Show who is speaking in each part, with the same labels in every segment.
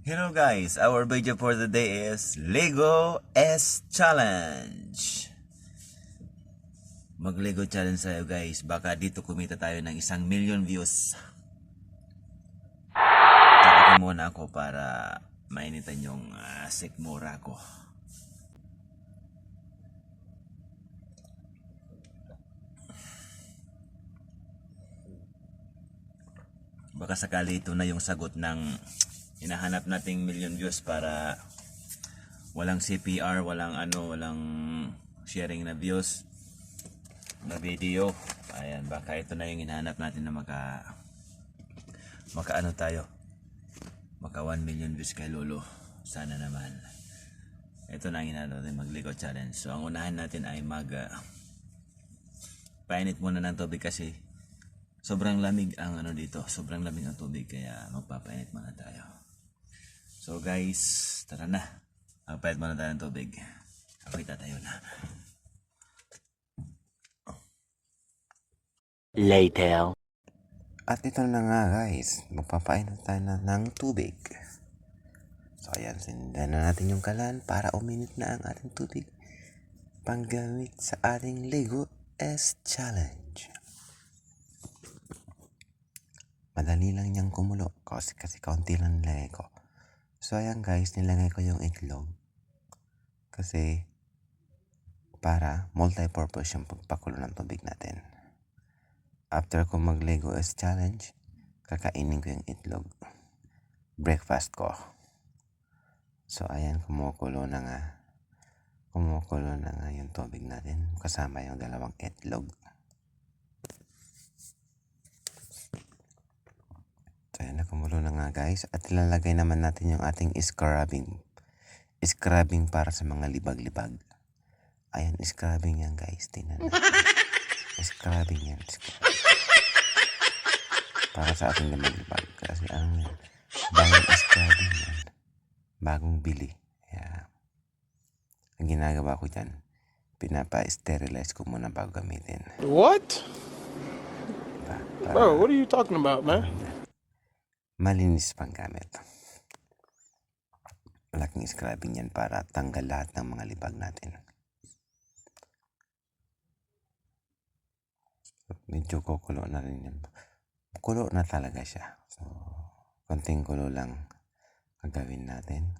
Speaker 1: Hello guys, our video for the day is Lego S Challenge. Mag Lego Challenge tayo guys, baka dito kumita tayo ng isang million views. Takakin muna ako para mainitan yung uh, sikmura ko. Baka sakali ito na yung sagot ng hinahanap nating million views para walang CPR, walang ano, walang sharing na views na video. Ayan, baka ito na yung hinahanap natin na maka maka ano tayo. Maka 1 million views kay Lolo. Sana naman. Ito na ang hinahanap natin magligo challenge. So ang unahan natin ay mag ah, painit muna ng tubig kasi sobrang lamig ang ano dito. Sobrang lamig ang tubig kaya magpapainit muna tayo. So guys, tara na. Magpainit muna tayo ng tubig. Kapita tayo na.
Speaker 2: Later.
Speaker 3: At ito na nga guys, magpapainit tayo na ng tubig. So ayan, sindan na natin yung kalan para uminit na ang ating tubig panggamit sa ating Lego S Challenge. Madali lang niyang kumulo kasi, kasi kaunti lang ko. So ayan guys, nilagay ko yung itlog kasi para multi-purpose yung pagpakulo ng tubig natin. After ko mag Lego S Challenge, kakainin ko yung itlog. Breakfast ko. So, ayan, kumukulo na nga. Kumukulo na nga yung tubig natin. Kasama yung dalawang itlog. Nakumulo na nga guys. At ilalagay naman natin yung ating scrubbing. Scrubbing para sa mga libag-libag. Ayan, scrubbing yan guys. Tingnan natin. Scrubbing yan. Scrubbing para sa ating lumilipad. Kasi ano yan, bagong scrubbing yan. Bagong bili. Kaya, ang ginagawa ko dyan, pinapa-sterilize ko muna bago gamitin.
Speaker 4: What?
Speaker 3: Diba?
Speaker 4: Bro, what are you talking about, man?
Speaker 3: Malinis pang gamit. Malaking scrubbing yan para tanggal lahat ng mga libag natin. Medyo kukulo na rin yan. Kulo na talaga siya. So, konting kulo lang gagawin natin.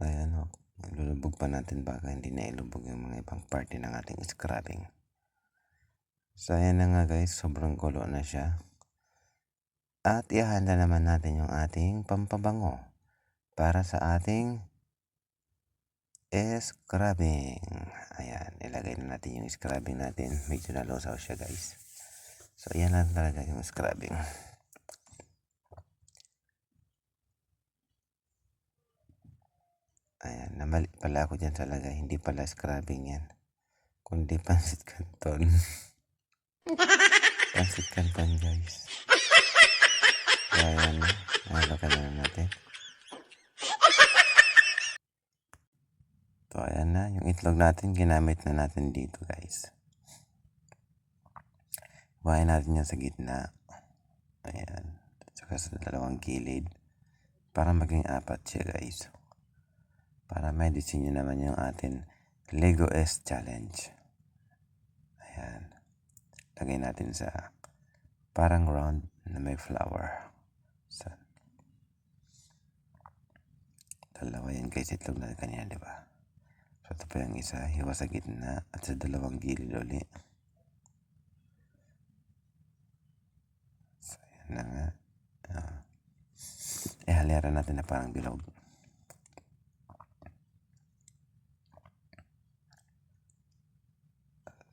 Speaker 3: Ayan o, lulubog pa natin baka hindi na ilubog yung mga ibang party ng ating scrubbing. So, ayan na nga guys, sobrang kulo na siya. At ihanda naman natin yung ating pampabango para sa ating scrubbing. Ayan, ilagay na natin yung scrubbing natin. Medyo nalusaw siya guys. So, ayan lang talaga yung scrubbing. Ayan, namali pala ako dyan talaga. Hindi pala scrubbing yan. Kundi pansit canton. pansit canton guys. Ayan, nalakan na natin. So, ayan na. Yung itlog natin, ginamit na natin dito guys. Buhayin natin yan sa gitna. Ayan. Tsaka sa dalawang gilid. Para maging apat siya guys. Para may disenyo naman yung atin Lego S Challenge. Ayan. Lagay natin sa parang round na may flower. Sa dalawa yan guys. Itlog na kanina, di ba? So, ito pa yung isa. Hiwa sa gitna at sa dalawang gilid ulit. So, yan na nga. Uh, ihaliran natin na parang bilog.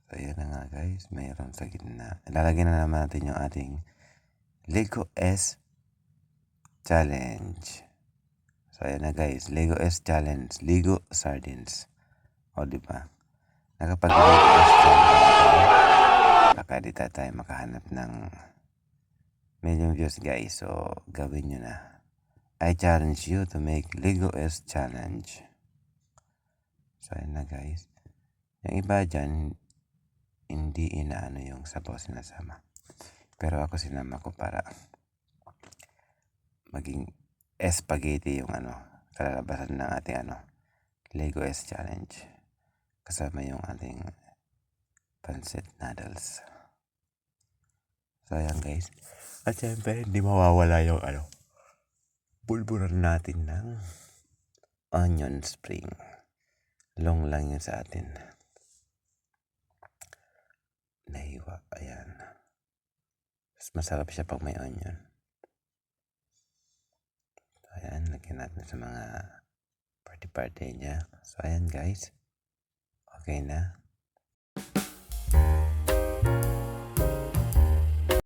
Speaker 3: So, yan na nga guys. Mayroon sa gitna. Ilalagay na naman natin yung ating Lego S Challenge. So, ayan na guys. Lego S Challenge. Lego Sardines. O, di ba? Nakapag Lego S Challenge baka di tayo makahanap ng million views guys. So, gawin nyo na. I challenge you to make Lego S Challenge. So, ayan na guys. Yung iba dyan, hindi inaano yung sabaw sinasama. Pero ako sinama ko para maging spaghetti yung ano, kalalabasan ng ating ano, Lego S Challenge. Kasama yung ating pancit noodles. So, ayan guys. At syempre, hindi mawawala yung ano, bulburan natin ng onion spring. Long lang yun sa atin. Nahiwa. Ayan. Mas masarap siya pag may onion. So, Lagyan natin sa mga party-party niya. So, ayan guys. Okay na.